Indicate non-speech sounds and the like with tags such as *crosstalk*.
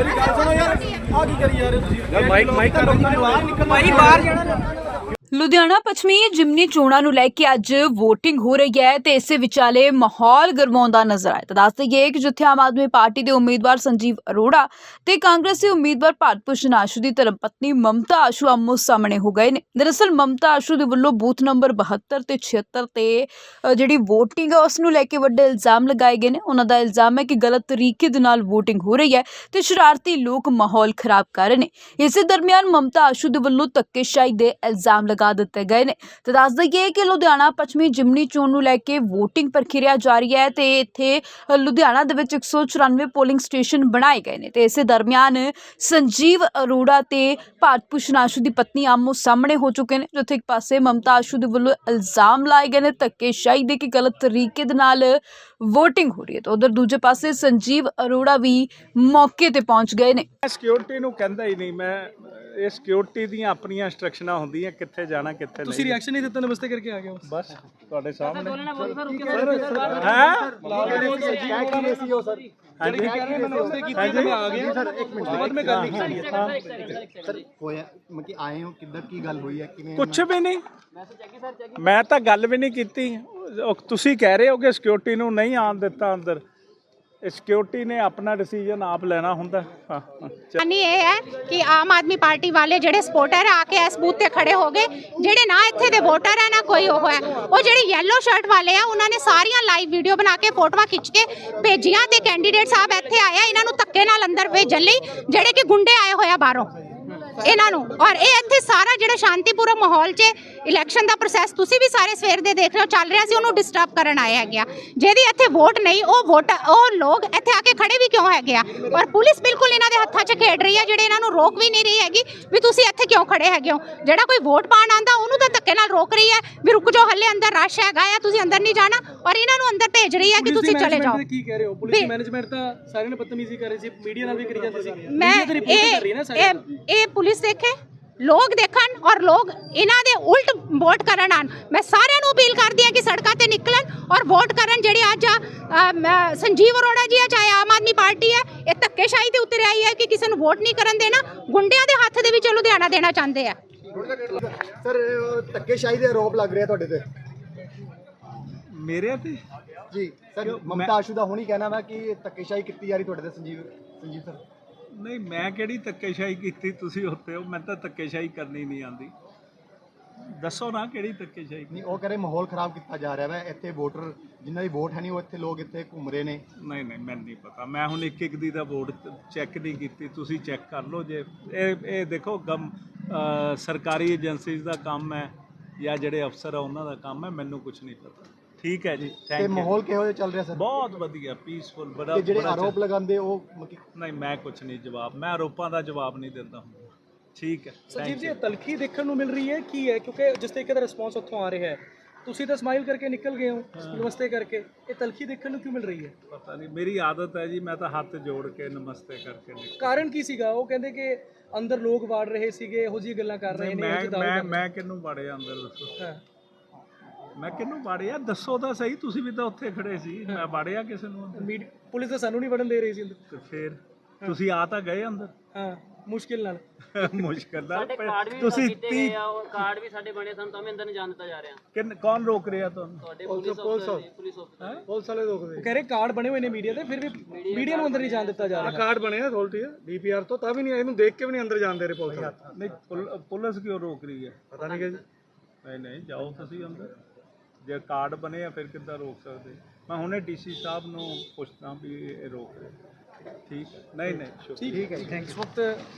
ਮੇਰੀ ਗੱਲ ਸੁਣੋ ਯਾਰ ਆ ਕੀ ਕਰੀ ਰਹੇ ਤੁਸੀਂ? ਯਾਰ ਮਾਈਕ ਮਾਈਕ ਕਰ ਬਾਹਰ ਨਿਕਲਣਾ ਭਾਈ ਬਾਹਰ ਜਾਣਾ ਲੁਧਿਆਣਾ ਪੱਛਮੀ ਜਿਮਨੀ ਚੋਣਾਂ ਨੂੰ ਲੈ ਕੇ ਅੱਜ VOTING ਹੋ ਰਹੀ ਹੈ ਤੇ ਇਸੇ ਵਿਚਾਲੇ ਮਾਹੌਲ ਗਰਮਾਉਂਦਾ ਨਜ਼ਰ ਆਇਆ। ਤਾਂ ਦੱਸ ਦਈਏ ਕਿ ਜਿੱਥੇ ਆਮ ਆਦਮੀ ਪਾਰਟੀ ਦੇ ਉਮੀਦਵਾਰ ਸੰਜੀਵ ਅਰੋੜਾ ਤੇ ਕਾਂਗਰਸੀ ਉਮੀਦਵਾਰ ਭਾਰਤ ਭੂਸ਼ਣ ਆਸ਼ੂ ਦੀ ਧਰਮਪਤਨੀ ਮਮਤਾ ਆਸ਼ੂ ਆਮੋ ਸਾਹਮਣੇ ਹੋ ਗਏ ਨੇ। ਦਰਅਸਲ ਮਮਤਾ ਆਸ਼ੂ ਦੇ ਵੱਲੋਂ ਬੂਥ ਨੰਬਰ 72 ਤੇ 76 ਤੇ ਜਿਹੜੀ VOTING ਹੈ, ਉਸ ਨੂੰ ਲੈ ਕੇ ਵੱਡੇ ਇਲਜ਼ਾਮ ਲਗਾਏ ਗਏ ਨੇ। ਉਹਨਾਂ ਦਾ ਇਲਜ਼ਾਮ ਹੈ ਕਿ ਗਲਤ ਤਰੀਕੇ ਦੇ ਨਾਲ VOTING ਹੋ ਰਹੀ ਹੈ ਤੇ ਸ਼ਰਾਰਤੀ ਲੋਕ ਮਾਹੌਲ ਖਰਾਬ ਕਰ ਰਹੇ ਨੇ। ਇਸੇ ਦਰਮਿਆਨ ਮਮਤਾ ਆਸ਼ੂ ਦੇ ਵੱਲੋਂ ਧੱਕੇਸ਼ਾਹੀ ਦੇ ਇਲਜ਼ਾਮ ਲਗਾ ਦਿੱਤੇ ਗਏ ਨੇ। ਤੇ ਦੱਸ ਦਈਏ ਕਿ ਲੁਧਿਆਣਾ ਪੱਛਮੀ ਜਿਮਨੀ ਚੋਣ ਨੂੰ ਲੈ ਕੇ VOTING ਪ੍ਰਕਿਰਿਆ ਜਾਰੀ ਹੈ ਤੇ ਇੱਥੇ ਲੁਧਿਆਣਾ ਦੇ ਵਿੱਚ 194 ਪੋਲਿੰਗ ਸਟੇਸ਼ਨ ਬਣਾਏ ਗਏ ਨੇ ਤੇ ਇਸੇ ਦਰਮਿਆਨ ਸੰਜੀਵ ਅਰੋੜਾ ਤੇ ਭਾਰਤ ਭੂਸ਼ਣ ਆਸ਼ੂ ਦੀ ਪਤਨੀ ਆਮੋ ਸਾਹਮਣੇ ਹੋ ਚੁੱਕੇ ਨੇ, ਜਿੱਥੇ ਇੱਕ ਪਾਸੇ ਮਮਤਾ ਆਸ਼ੂ ਦੇ ਵੱਲੋਂ ਇਲਜ਼ਾਮ ਲਾਏ ਗਏ ਨੇ, ਧੱਕੇਸ਼ਾਹੀ ਦੇ ਕਿ ਗਲਤ ਤਰੀਕੇ ਦੇ ਨਾਲ VOTING ਹੋ ਰਹੀ ਹੈ। ਤੇ ਉਧਰ ਦੂਜੇ ਪਾਸੇ ਸੰਜੀਵ ਅਰੋੜਾ ਵੀ ਮੌਕੇ ਤੇ ਪਹੁੰਚ ਗਏ ਨੇ। ਸਿਕਿਉਰਿਟੀ ਨੂੰ ਕਹਿੰਦਾ ਹੀ ਨਹੀਂ, ਮੈਂ ਇਹ ਸਿਕਿਉਰਿਟੀ ਦੀਆਂ ਆਪਣੀਆਂ ਇੰਸਟਰਕਸ਼ਨਾਂ ਹੁੰਦੀਆਂ ਕਿੱਥੇ ਜਾਣਾ ਕਿੱਥੇ ਤੁਸੀਂ ਨਹੀਂ ਰਿਐਕਸ਼ਨ ਨਹੀਂ ਦਿੱਤਾ ਨਮਸਤੇ ਕਰਕੇ ਆ ਗਏ ਹੋ? ਬਸ ਤੁਹਾਡੇ ਸਾਹਮਣੇ। ਹੈ? ਹਾਂਜੀ। ਨਮਸਤੇ ਕੀਤੀ ਮੈਂ ਆ ਗਿਆ। ਸਰ ਇੱਕ ਮਿੰਟ ਬਾਅਦ ਮੈਂ ਗੱਲ ਨਹੀਂ ਕੀਤੀ ਹੈ ਸਰ ਹੋਇਆ ਮਤਲਬ ਕਿ ਆਏ ਹੋ ਕਿੱਦਾਂ ਕੀ ਗੱਲ ਹੋਈ ਹੈ ਕਿਵੇਂ ਕੁਝ ਵੀ ਨਹੀਂ। ਮੈਂ ਤਾਂ ਗੱਲ ਵੀ ਨਹੀਂ ਕੀਤੀ। ਤੁਸੀਂ ਕਹਿ ਰਹੇ ਹੋ ਕਿ ਸਿਕਿਉਰਿਟੀ ਨੂੰ ਨਹੀਂ ਆਉਣ ਦਿੱਤਾ ਅੰਦਰ। ਇਹ ਸਿਕਿਉਰਿਟੀ ਨੇ ਆਪਣਾ ਡਿਸੀਜਨ ਆਪ ਲੈਣਾ ਹੁੰਦਾ ਇਹ ਹੈ ਕਿ ਆਮ ਆਦਮੀ ਪਾਰਟੀ ਵਾਲੇ ਜਿਹੜੇ ਸਪੋਰਟਰ ਆ ਕੇ ਇਸ ਬੂਥ ਤੇ ਖੜੇ ਹੋ ਗਏ। ਜਿਹੜੇ ਨਾ ਇੱਥੇ ਦੇ ਵੋਟਰ ਹੈ ਨਾ ਕੋਈ ਉਹ ਹੈ। ਉਹ ਜਿਹੜੇ ਯੈਲੋ ਸ਼ਰਟ ਵਾਲੇ ਆ, ਉਹਨਾਂ ਨੇ ਸਾਰੀਆਂ ਲਾਈਵ ਵੀਡੀਓ ਬਣਾ ਕੇ ਫੋਟੋਆਂ ਖਿੱਚ ਕੇ ਭੇਜੀਆਂ ਤੇ ਕੈਂਡੀਡੇਟ ਸਾਹਿਬ ਇੱਥੇ ਆਏ ਇਹਨਾਂ ਨੂੰ ਧੱਕੇ ਨਾਲ ਅੰਦਰ ਭੇਜਣ ਲਈ, ਜਿਹੜੇ ਕਿ ਗੁੰਡੇ ਆਏ ਹੋਇਆ ਬਾਹਰੋਂ। ਇਹਨਾਂ ਨੂੰ। ਔਰ ਇਹ ਇੱਥੇ ਸਾਰਾ ਜਿਹੜਾ ਸ਼ਾਂਤੀਪੂਰਨ ਮਾਹੌਲ 'ਚ ਇਲੈਕਸ਼ਨ ਦਾ ਪ੍ਰੋਸੈਸ ਤੁਸੀਂ ਵੀ ਸਾਰੇ ਸਵੇਰ ਦੇ ਦੇਖ ਰਹੇ ਹੋ ਚੱਲ ਰਿਹਾ ਸੀ, ਉਹਨੂੰ ਡਿਸਟਰਬ ਕਰਨ ਆਏ ਹੈਗੇ ਆ। ਜਿਹਦੀ ਇੱਥੇ ਵੋਟ ਨਹੀਂ, ਉਹ ਵੋਟ ਉਹ ਲੋਕ ਇੱਥੇ ਆ ਕੇ ਖੜੇ ਵੀ ਕਿਉਂ ਹੈਗੇ ਆ? ਔਰ ਪੁਲਿਸ ਬਿਲਕੁਲ ਇਹਨਾਂ ਦੇ ਹੱਥਾਂ 'ਚ ਖੇਡ ਰਹੀ ਹੈ ਜਿਹੜੇ ਇਹਨਾਂ ਨੂੰ ਰੋਕ ਵੀ ਨਹੀਂ ਰਹੀ ਹੈਗੀ ਵੀ ਤੁਸੀਂ ਇੱਥੇ ਕਿਉਂ ਖੜੇ ਹੈਗੇ ਹੋ? ਜਿਹੜਾ ਕੋਈ ਵੋਟ ਪਾਣ ਆਂਦਾ ਉਹਨੂੰ ਤਾਂ ਧੱਕੇ ਨਾਲ ਰੋਕ ਰਹੀ ਹੈ ਵੀ ਰੁਕ ਜਾਓ, ਹੱਲੇ ਅੰਦਰ ਰਸ਼ ਹੈਗਾ ਆ, ਤੁਸੀਂ ਅੰਦਰ ਨਹੀਂ ਜਾਣਾ। ਔਰ ਇਹਨਾਂ ਨੂੰ ਅੰਦਰ ਭੇਜ ਰਹੀ ਹੈ ਕਿ ਤੁਸੀਂ ਚਲੇ ਜਾਓ। ਕੀ ਕਹਿ ਰਹੇ ਹੋ? ਪੁਲਿਸ ਮੈਨੇਜਮੈਂਟ ਤਾਂ ਸਾਰਿਆਂ ਨੇ ਬਦਤਮੀਜ਼ੀ ਕਰ ਰਹੀ ਸੀ ਮੀਡੀਆ ਨਾਲ ਵੀ ਕਰੀ ਜਾਂਦੀ ਸੀ। ਮੈਂ Media ਤਾਂ report ਕਰ ਰਹੀ ਹੈ ਨਾ ਇਹ ਸਾਰੇ ਇਹ ਇਹ ਪੁਲਿਸ ਦੇਖੇ ਲੋਕ ਦੇਖਣ ਔਰ ਲੋਕ ਇਹਨਾਂ ਦੇ ਉਲਟ ਵੋਟ ਕਰਨ ਆਣ। ਮੈਂ ਸਾਰਿਆਂ ਨੂੰ ਅਪੀਲ ਕਰਦੀ ਹਾਂ ਕਿ ਸੜਕਾਂ ਤੇ ਨਿਕਲਣ ਔਰ ਵੋਟ ਕਰਨ ਜਿਹੜੀ ਅੱਜ ਸੰਜੀਵ ਅਰੋੜਾ ਜੀ ਆ ਚਾਹੇ ਆਮ ਆਦਮੀ ਪਾਰਟੀ ਹੈ ਇਹ ਧੱਕੇਸ਼ਾਹੀ ਤੇ ਉਤਰ ਆਈ ਹੈ ਕਿ ਕਿਸੇ ਨੂੰ ਵੋਟ ਨਹੀਂ ਕਰਨ ਦੇਣਾ। ਗੁੰਡਿਆਂ ਦੇ ਹੱਥ ਦੇ ਵਿੱਚ ਲੁਧਿਆਣਾ ਦੇਣਾ ਚਾਹੁੰਦੇ ਆ। ਸਰ ਧੱਕੇਸ਼ਾਹੀ ਦੇ ਆਰੋਪ ਲੱਗ ਰਹੇ ਆ ਤੁਹਾਡੇ ਤੇ। ਮੇਰੇ ਤੇ? ਜੀ ਸਰ ਮਮਤਾ ਆਸ਼ੂ ਦਾ ਹੁਣੀ ਕਹਿਣਾ ਵਾ ਕਿ ਧੱਕੇਸ਼ਾਹੀ ਕੀਤੀ ਜਾ ਰਹੀ ਤੁਹਾਡੇ ਤੇ ਸੰਜੀਵ ਸੰਜੀਵ ਸਰ। ਨਹੀਂ ਮੈਂ ਕਿਹੜੀ ਧੱਕੇਸ਼ਾਹੀ ਕੀਤੀ ਤੁਸੀਂ ਉੱਤੇ? ਹੋ ਮੈਂ ਤਾਂ ਧੱਕੇਸ਼ਾਹੀ ਕਰਨੀ ਨਹੀਂ ਆਂਦੀ ਦੱਸੋ ਨਾ ਕਿਹੜੀ ਧੱਕੇਸ਼ਾਹੀ ਨਹੀਂ ਉਹ ਕਹ ਰਹੇ ਮਾਹੌਲ ਖਰਾਬ ਕੀਤਾ ਜਾ ਰਿਹਾ ਵਾ। ਇੱਥੇ ਵੋਟਰ ਜਿਨ੍ਹਾਂ ਦੀ ਵੋਟ ਹੈ ਨਹੀਂ ਉਹ ਇੱਥੇ ਲੋਕ ਇੱਥੇ ਘੁੰਮ ਰਹੇ ਨੇ। ਨਹੀਂ ਨਹੀਂ ਮੈਨੂੰ ਨਹੀਂ ਪਤਾ। ਮੈਂ ਹੁਣ ਇੱਕ ਇੱਕ ਦੀ ਦਾ ਵੋਟ ਚੈੱਕ ਨਹੀਂ ਕੀਤੀ। ਤੁਸੀਂ ਚੈੱਕ ਕਰ ਲਓ ਜੇ। ਇਹ ਇਹ ਦੇਖੋ ਗਮ ਸਰਕਾਰੀ ਏਜੰਸੀਜ਼ ਦਾ ਕੰਮ ਹੈ ਜਾਂ ਜਿਹੜੇ ਅਫਸਰ ਆ ਉਹਨਾਂ ਦਾ ਕੰਮ ਹੈ ਮੈਨੂੰ ਕੁਝ ਨਹੀਂ ਪਤਾ। ਠੀਕ ਹੈ ਜੀ ਤੇ ਥੈਂਕ ਯੂ ਮਾਹੌਲ ਕਿਹੋ ਜਿਹਾ ਚੱਲ ਰਿਹਾ ਸਰ? ਬਹੁਤ ਵਧੀਆ ਪੀਸਫੁਲ ਬੜਾ ਤੇ ਜਿਹੜੇ ਬੜਾ ਆਰੋਪ ਲਗਾਉਂਦੇ ਉਹ ਮਤਲਬ ਕਿ ਨਹੀਂ ਮੈਂ ਕੁਝ ਨਹੀਂ ਜਵਾਬ ਮੈਂ ਆਰੋਪਾਂ ਦਾ ਜਵਾਬ ਨਹੀਂ ਦਿੰਦਾ ਹੁੰਦਾ। ਠੀਕ ਹੈ ਸੰਜੀਵ thank ਜੀ you. ਇਹ ਤਲਖੀ ਦੇਖਣ ਨੂੰ ਮਿਲ ਰਹੀ ਹੈ ਕੀ ਹੈ? ਕਿਉਂਕਿ ਜਿਸ ਤਰੀਕੇ ਦਾ ਰਿਸਪੌਂਸ ਉੱਥੋਂ ਆ ਰਿਹਾ ਹੈ। ਤੁਸੀਂ ਤਾਂ ਸਮਾਈਲ ਕਰਕੇ ਨਿਕਲ ਗਏ ਹੋ ਨਮਸਤੇ ਕਰਕੇ। ਇਹ ਤਲਖੀ ਦੇਖਣ ਨੂੰ ਕਿਉਂ ਮਿਲ ਰਹੀ ਹੈ? ਪਤਾ ਨਹੀਂ ਮੇਰੀ ਆਦਤ ਹੈ ਜੀ ਮੈਂ ਤਾਂ ਹੱਥ ਜੋੜ ਕੇ ਨਮਸਤੇ ਕਰਕੇ ਨਿਕਲ ਕਾਰਨ ਕੀ ਸੀਗਾ? ਉਹ ਕਹਿੰਦੇ ਕਿ ਅੰਦਰ ਲੋਕ ਵਾੜ ਰਹੇ ਸੀਗੇ ਇਹੋ ਜਿਹੀ ਗੱਲਾਂ ਕਰ ਰਹੇ ਨੇ ਇਹੋ ਮੈਂ ਜਿਹੇ ਦਾਅਵੇ ਮੈਂ ਕਰ- ਮੈਂ ਕਿਹਨੂੰ ਬਾੜਿਆ ਅੰਦਰ ਦੱਸੋ? ਹਾਂ। ਮੈਂ ਕਿਹਨੂੰ ਬਾੜਿਆ ਦੱਸੋ ਤਾਂ ਸਹੀ ਤੁਸੀਂ ਵੀ ਤਾਂ ਉੱਥੇ ਖੜੇ ਸੀ। ਮੈਂ ਬਾੜਿਆ ਕਿਸੇ ਨੂੰ ਅੰਦਰ? ਪੁਲਿਸ ਤਾਂ ਸਾਨੂੰ ਨਹੀਂ ਵੜਨ ਦੇ ਰਹੀ ਸੀ ਅੰਦਰ। ਤੇ ਫੇਰ ਤੁਸੀਂ ਆ ਤਾਂ ਗਏ ਅੰਦਰ? ਹਾਂ ਮੁਸ਼ਕਿਲ ਨਾਲ। *laughs* ਮੁਸ਼ਕਲ ਦਾ ਸਾਡੇ ਕਾਰਡ ਵੀ ਤੁਸੀਂ ਕੀਤੇ ਤੀ ਗਏ ਆ ਔਰ ਕਾਰਡ ਵੀ ਸਾਡੇ ਬਣੇ ਸਨ ਤਾਂ ਵੀ ਅੰਦਰ ਨਹੀਂ ਜਾਣ ਦਿੱਤਾ ਜਾ ਰਿਹਾ। ਕਿੰਨ ਕੌਣ ਰੋਕ ਰਿਹਾ ਤੁਹਾਨੂੰ? ਤੁਹਾਡੇ ਪੁਲਿਸ ਅਫਸਰ ਪੁਲਿਸ ਅਫਸਰ ਪੁਲਿਸ ਵਾਲੇ ਰੋਕਦੇ। ਉਹ ਕਹਿ ਰਹੇ ਕਾਰਡ ਬਣੇ ਹੋਏ ਨੇ ਮੀਡੀਆ ਦੇ ਫਿਰ ਵੀ ਮੀਡੀਆ ਨੂੰ ਅੰਦਰ ਨਹੀਂ ਜਾਣ ਦਿੱਤਾ ਜਾ ਰਿਹਾ। ਕਾਰਡ ਬਣੇ ਆ ਅਥਾਰਟੀ ਡੀਪੀਆਰ ਤੋਂ ਤਾਂ ਵੀ ਨਹੀਂ ਇਹਨੂੰ ਦੇਖ ਕੇ ਵੀ ਨਹੀਂ ਅੰਦਰ ਜਾਣ ਦੇ ਰਹੇ ਪੁਲਿਸ ਵਾਲੇ। ਨਹੀਂ ਪੁਲ- ਪੁਲਿਸ ਕਿਉਂ ਰੋਕ ਰਹੀ ਹੈ? ਪਤਾ ਨਹੀਂ ਕਿ ਜੀ। ਨਹੀਂ ਨਹੀਂ ਜਾਓ ਤੁਸੀਂ ਅੰਦਰ। ਜੇ ਕਾਰਡ ਬਣੇ ਆ ਫਿਰ ਕਿੱਦਾਂ ਰੋਕ ਸਕਦੇ? ਮੈਂ ਹੁਣੇ ਡੀਸੀ ਸਾਹਿਬ ਨੂੰ ਪੁੱਛਦਾ ਵੀ ਇਹ ਰੋਕ ਠੀਕ? ਹੈ ਨਹੀਂ ਨਹੀਂ ਠੀਕ ਹੈ ਇਸ ਵਕਤ